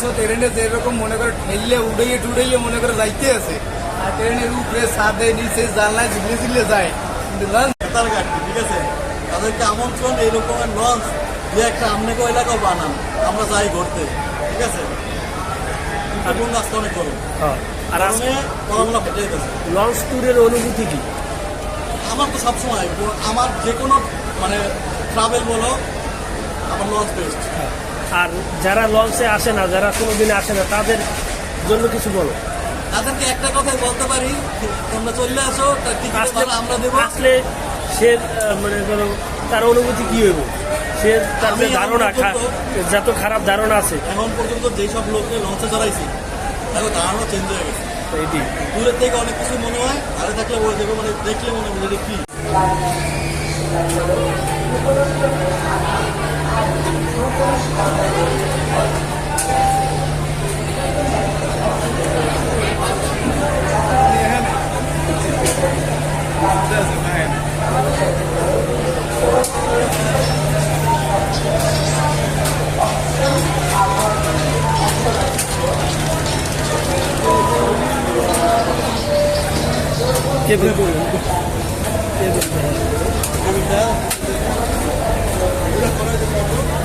আসো ট্রেনে যেরকম মনে করে ঠেললে উড়াইয়ে টুড়াইয়ে মনে করে যাইতে আছে। আর ট্রেনের উপরে ছাদে নিচে জানলায় ঝিলে ঝিলে যায়। কিন্তু লঞ্চ নেতার ঘাটতি ঠিক আছে? তাদেরকে আমন্ত্রণ এইরকমের লঞ্চ দিয়ে একটা আমনেকে এলাকাও বানান। আমরা যাই ঘুরতে ঠিক আছে? আগুন রাস্তা অনেক করো হ্যাঁ। আর আজকে গরমে ফেটে যেতেছে লঞ্চ ট্যুরের অনুভূতি কি? আমার তো সবসময় আমার যে কোনো মানে ট্রাভেল বলো আমার লঞ্চ বেস্ট আর যারা লঞ্চে আসে না যারা কোনোদিন আসে না তাদের জন্য কিছু বলো। তাদেরকে একটা কথাই বলতে পারি তোমরা চলে আসো আমরা দেবো। আসলে সে মানে ধরো তার অনুভূতি কি হইব? সে তার যে ধারণা যত খারাপ ধারণা আছে। এখন পর্যন্ত যেই সব লোককে লঞ্চে চড়াইছি তাদের ধারণা চেঞ্জ হয়ে গেছে। এটি দূরের থেকে অনেক কিছু মনে হয় আরে থাকলে বলে দেখো মানে দেখলে মনে হয় যে কি কে বলব সব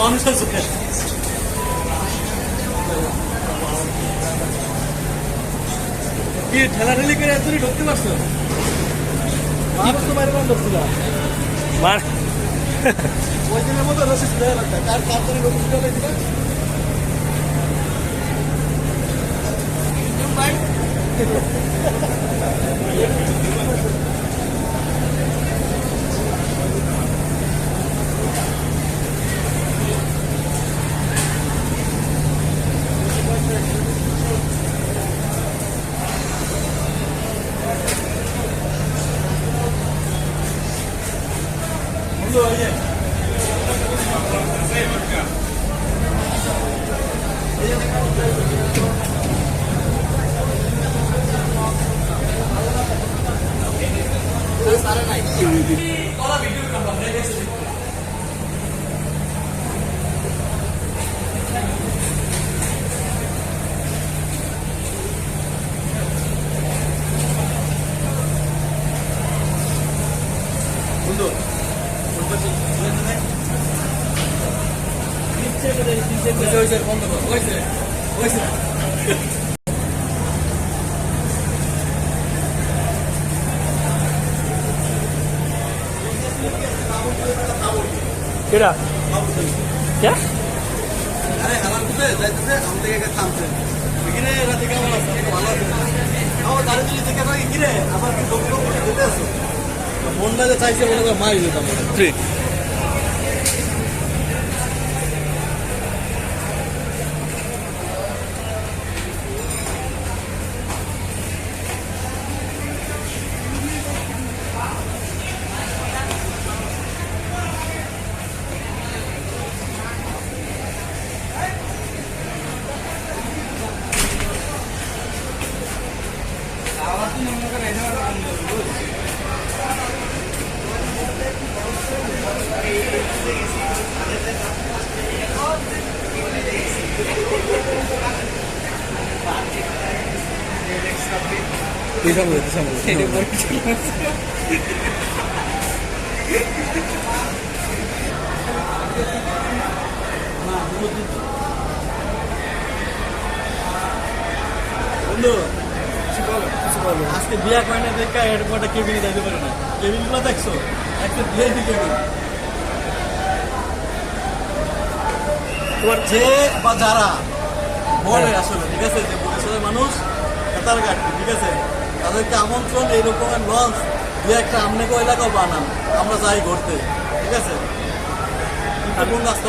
মানুষ আছে। কি ঠেলাঠেলি করে এতদিন ঢুকতে পারছ মানুষ তো বাইরে বন্ধ ছিল মার ওই দিনের মতো রসিদ দেওয়া লাগতো কার কার ওইছে বন্ধ কর ওইছে ওইছে কেডা? কে? আরে হালাল কোথায় যাইতেছে আমাদের এখানে থামছে। এখানে রাতে কেমন আছে? ভালো আছে। আমার গাড়ি চলে থেকে আমাকে কিরে আমার কি দোকান করে যেতে আসো মনটা যে চাইছে মনে করে মারি দিতাম। আজকে বিয়া করে না দেখা এয়ারপোর্টে কেবিনে যাইতে পারে না কেবিনগুলো দেখছ একটা ভিআইপি কেবিন তোমার যে বা যারা বলে আসলে ঠিক আছে যে মানুষ ঠিক আছে? তাদেরকে আমন্ত্রণ লঞ্চ একটা আমনেকে এলাকাও বানান আমরা যাই ঘুরতে ঠিক আছে?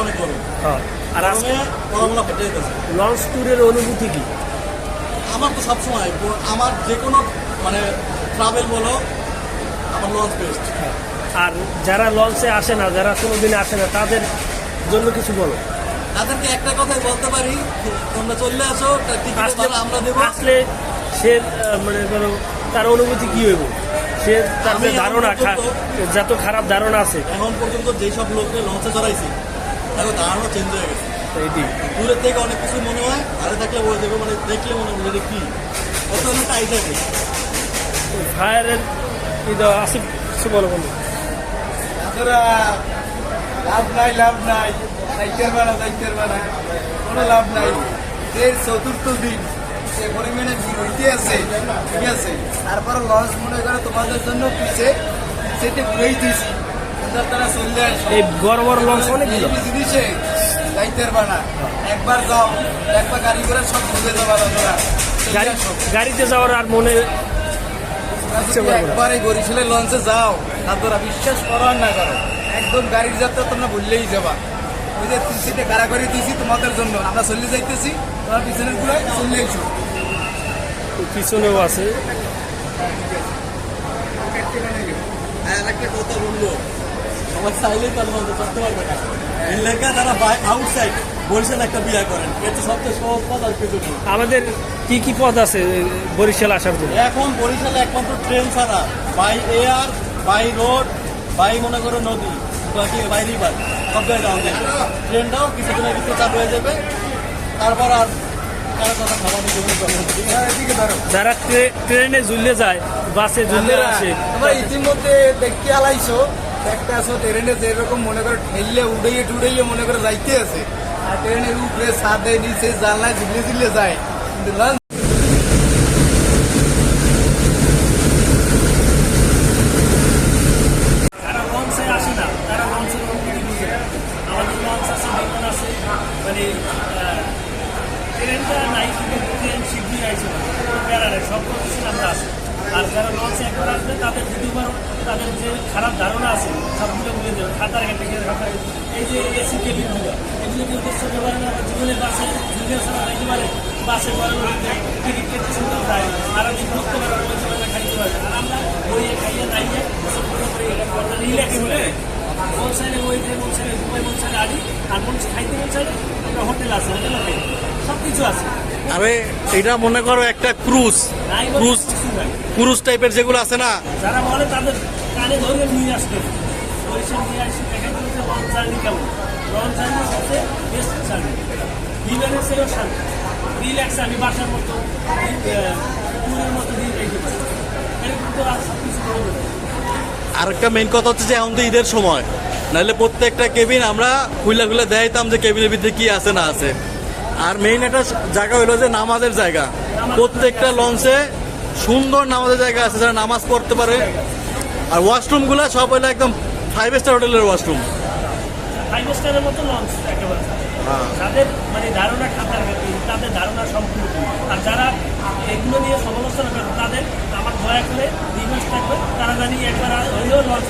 অনেক হ্যাঁ। আর আজকে গরমে ফেটে যেতেছে লঞ্চ ট্যুরের অনুভূতি কি? আমার তো সবসময় আমার যে কোনো মানে ট্রাভেল বলো আমার লঞ্চ বেস্ট আর যারা লঞ্চে আসে না যারা কোনোদিন আসে না তাদের জন্য কিছু বলো। তাদেরকে একটা কথাই বলতে পারি তোমরা চলে আসো আমরা দেবো। আসলে সে মানে ধরো তার অনুভূতি কি হইব? সে তার যে ধারণা যত খারাপ ধারণা আছে। এখন পর্যন্ত যেসব লোককে লঞ্চে চড়াইছি তার ধারণা চেঞ্জ হয়ে গেছে। এটি দূরের থেকে অনেক কিছু মনে হয় আরে থাকলে বলে দেবে মানে দেখলে মনে হয় এটা কি? অত অনেক টাইট থাকে। ফায়ারের এটা আছে কিছু বলো বলো। তোরা লাভ নাই লাভ নাই। যাইতে পারা যাইতে পারা কোনো লাভ নাই। এর চতুর্থ দিন সে পরিমাণে ভিড় আছে ঠিক আছে? তারপর লঞ্চ মনে করে তোমাদের জন্য পিছে সেটা ঘুরেই দিয়েছি। তারা চলে আসো এই বড় বড় লঞ্চ অনেকগুলো। জিনিসে যাইতে পারবা না। একবার যাও একবার গাড়ি করে সব ঘুরে যাবা গাড়ি। গাড়িতে যাওয়ার আর মনে একবার এই লঞ্চে যাও আর তোরা বিশ্বাস করো না করো একদম গাড়ির যাত্রা তোমরা ভুললেই যাবা। ওই যে তিন সিটে কারা করে দিয়েছি তোমাদের জন্য। আমরা চলে যাইতেছি তোমার পিছনেরগুলো চলে পিছনেও আছে। সবাই চাইলেই তার মধ্যে করতে পারবে না। তারা আউটসাইড বরিশাল একটা বিয়ে করেন এটা সবচেয়ে সহজ পথ আর কিছু আমাদের কি কি পথ আছে বরিশাল আসার জন্য? এখন বরিশালে একমাত্র ট্রেন ছাড়া by air by road by মনে করো নদী বাকি বাই রিভার সব জায়গায় ট্রেনটাও কিছুদিনের ভিতরে চালু হয়ে যাবে। তারপর আর যারা ট্রে- ট্রেনে ঝুললে যায় বাসে ঝুললে আসে তোমরা ইতিমধ্যে দেখতে আলাইছো একটা আসো ট্রেনে যেরকম মনে করো ঠেললে উড়াইয়ে টুড়াইয়ে মনে করে যাইতে আছে। আর ট্রেনের উপরে সাদে নিচে জানলায় ঝুলে ঝুলে যায়। কিন্তু লঞ্চ যারা লঞ্চে আসে না তারা লঞ্চের অনুভূতি বুঝে না আমাদের লঞ্চ আছে বিমান আছে মানে আহ, ট্রেনটা নাই কিন্তু ট্রেন শীঘ্রই আইছে না প্যারারে সব কিছু আমরা আছি আর যারা লঞ্চে একবার আসবে তাদের দ্বিতীয়বার তাদের যে খারাপ ধারণা আছে সবগুলো ভুলে যাবে খাতার গিয়ে খাতার এই যে এসি কেবিনগুলো এগুলো কেউ দেখতে পারে না জীবনে বাসে ঝুলে ছাড়া যাইতে পারে বাসে বড় টিকিট কেটে শুনতে পারে আর আমি পারে ওই সময় খাইতে পারে। আর আমরা বইয়ে খাইয়ে নাইয়ে রিল্যাক্স হলে মন চাইলে ওইতে মন দুবাই মন আদি আর মন খাইতে মন চাইলে একটা হোটেল আছে হোটেল আছে সব কিছু আছে। আরে এটা মনে করো একটা ক্রুজ। ক্রুজ ক্রুজ টাইপের যেগুলো আছে না? যারা বলে তাদের কানে ধরে নিয়ে আসতে পরিশ্রম নিয়ে আসি দেখা গেল যে লঞ্চ জার্নি কেমন? লঞ্চ জার্নি সবচেয়ে বেস্ট জার্নি। বিমানের সেও শান্তি। রিল্যাক্স আমি বাসার মতো ট্যুরের মতো দিয়ে যাইতে পারি এরকম তো আর সব কিছু করব না। একটা মেইন কথা হচ্ছে যে এখন তো ঈদের সময়। নাহলে প্রত্যেকটা কেবিন আমরা খুলে খুলে দেখাইতাম যে কেবিনের ভিতরে কি আছে না আছে। আর মেইন একটা জায়গা হলো যে নামাজের জায়গা। প্রত্যেকটা লঞ্চে সুন্দর নামাজের জায়গা আছে যারা নামাজ পড়তে পারে। আর ওয়াশরুমগুলো সব হলো একদম ফাইভ স্টার হোটেলের ওয়াশরুম ফাইভ স্টারের মতো লঞ্চ একেবারে। তাদের মানে ধারণা খাতার তাদের ধারণা সম্পূর্ণ। আর যারা এগুলো নিয়ে সমালোচনা করে তাদের আমার দয়া করে থাকবে। তারা জানি একবার হলেও লঞ্চ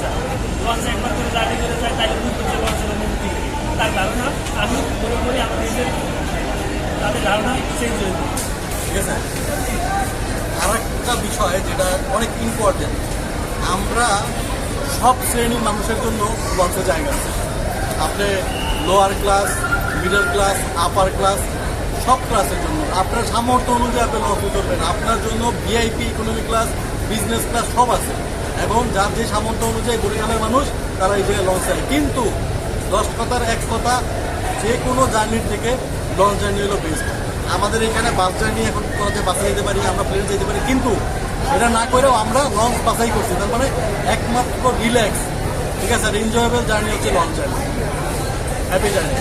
চায় লঞ্চ একবার করে গাড়ি করে যায় তাহলে বুঝতে যে লঞ্চের অনুমতি নেই। তার ধারণা আমি মনে করি আমার নিজের তাদের হয়ে ঠিক আছে? বিষয় যেটা অনেক ইম্পর্টেন্ট আমরা সব শ্রেণির মানুষের জন্য লঞ্চে জায়গা আছে আপনি lower class middle class upper class সব ক্লাসের জন্য। আপনার সামর্থ্য অনুযায়ী আপনি লঞ্চে চলবেন আপনার জন্য VIP economy class business class সব আছে। এবং যার যে সামর্থ্য অনুযায়ী বরিশালের মানুষ, তারা এই জায়গায় লঞ্চ যায় কিন্তু দশ কথার এক কথা, যে কোনো জার্নির থেকে লঞ্চ জার্নি হলো বেস্ট আমাদের এখানে বাস জার্নি এখন করাতে বাসে যেতে পারি আমরা প্লেন যেতে পারি। কিন্তু এটা না করেও আমরা লঞ্চ বাসাই করছি। তার মানে একমাত্র রিল্যাক্স ঠিক আছে? আর এনজয়েবল জার্নি হচ্ছে লঞ্চ জার্নি হ্যাপি জার্নি